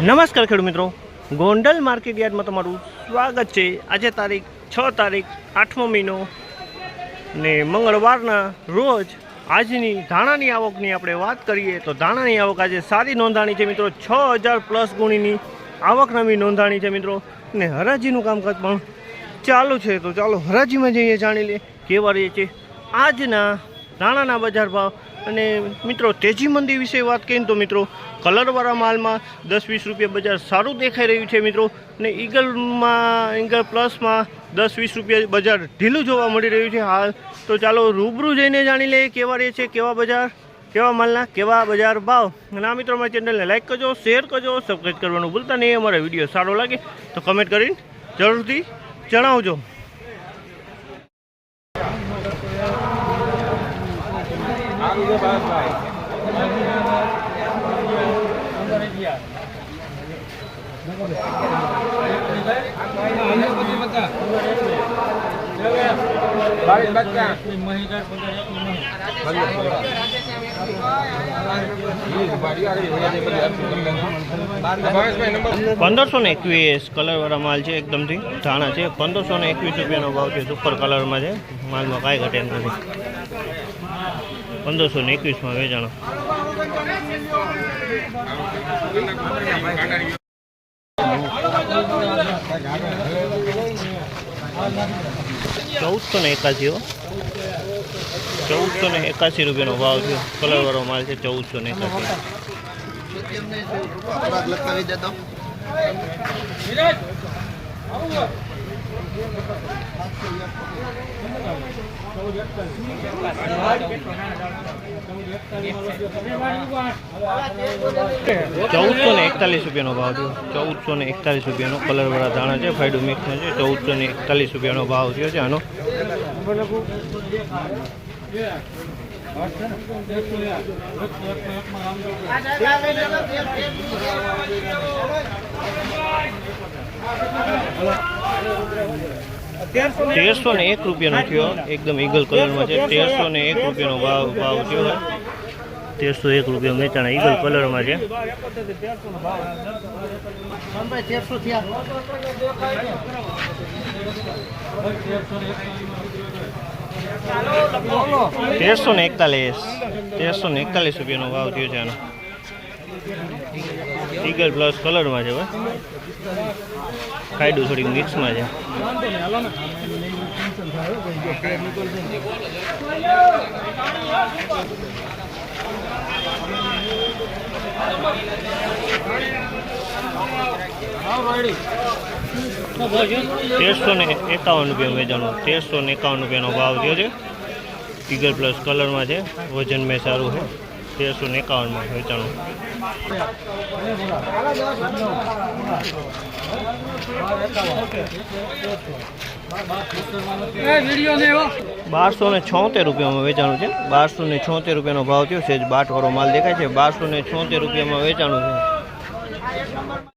નમસ્કાર ખેડૂત મિત્રો. ગોંડલ માર્કેટ યાર્ડમાં તમારું સ્વાગત છે. આજે તારીખ છ તારીખ, આઠમો મહિનો ને મંગળવારના રોજ આજની ધાણાની આવકની આપણે વાત કરીએ તો ધાણાની આવક આજે સારી નોંધાણી છે મિત્રો. છ હજાર પ્લસ ગુણીની આવક નવી નોંધાણી છે મિત્રો. ને હરાજીનું કામકાજ પણ ચાલુ છે. તો ચાલો હરાજીમાં જઈએ, જાણી લે કેવા રહીએ છે. આજના ધાણાના બજાર ભાવ અને મિત્રો, તેજી મંદી વિશે વાત કરીને તો મિત્રો, કલરવાળા માલમાં દસ વીસ રૂપિયા બજાર સારું દેખાઈ રહ્યું છે મિત્રો. અને ઈગલમાં, ઈગલ પ્લસમાં દસ વીસ રૂપિયા બજાર ઢીલું જોવા મળી રહ્યું છે. હાલ તો ચાલો રૂબરૂ જઈને જાણી લઈએ કેવા રહે છે, કેવા બજાર, કેવા માલના, કેવા બજાર ભાવ. અને આ મિત્રો અમારી ચેનલને લાઈક કરજો, શેર કરજો, સબસ્ક્રાઈબ કરવાનું ભૂલતા નહીં. અમારો વીડિયો સારો લાગે તો કમેન્ટ કરીને જરૂરથી જણાવજો. પંદરસો ને એકવીસ કલરવાળા માલ છે એકદમથી ધાણા છે. પંદરસો ને એકવીસ રૂપિયાનો ભાવ છે સુપર કલરમાં છે. માલમાં કાંઈ ઘટે નથી. પંદરસો ને એકવીસમાં વેચાણો ચૌદસો ને એકાસી ચૌદસો ને એકાસી રૂપિયાનો ભાવ છે કલરવાળો માલ છે ચૌદસો ને એકાસી લખાવી દેતો ચૌદસો ને એકતાલીસ રૂપિયાનો ભાવ થયો. ચૌદસો ને એકતાલીસ રૂપિયાનો કલરવાળા ધાણા છે ફાયડો મિક્સનો છે. ચૌદસો ને એકતાલીસ રૂપિયાનો ભાવ થયો છે આનો. તેરસો ને એક રૂપિયાનો થયો. એકદમ ઈગલ કલરમાં છે. તેરસો ને એક રૂપિયાનો ભાવ ભાવ થયો તેરસો એક રૂપિયા વેચાણા ઈગલ કલરમાં છે. તેરસો ને એકતાલીસ. તેરસો ને એકતાલીસ રૂપિયાનો ભાવ થયો છે આનો. ટીગર પ્લસ કલરમાં છે, ભાઈ. ખાયડું થોડીક મિક્સમાં છે. તેરસો ને એકાવન રૂપિયા વેચાણો તેરસો ને એકાવન રૂપિયાનો ભાવ થયો છે. ટીગર પ્લસ કલરમાં છે. વજન મેં સારું છે. તેરસો ને એકાવનમાં વેચાણું. બારસો ને છોતેર રૂપિયામાં વેચાણું છે. બારસો ને છોતેર રૂપિયાનો ભાવ થયો. છે બાટવાળો માલ દેખાય છે. બારસો ને છોતેર રૂપિયામાં વેચાણું છે.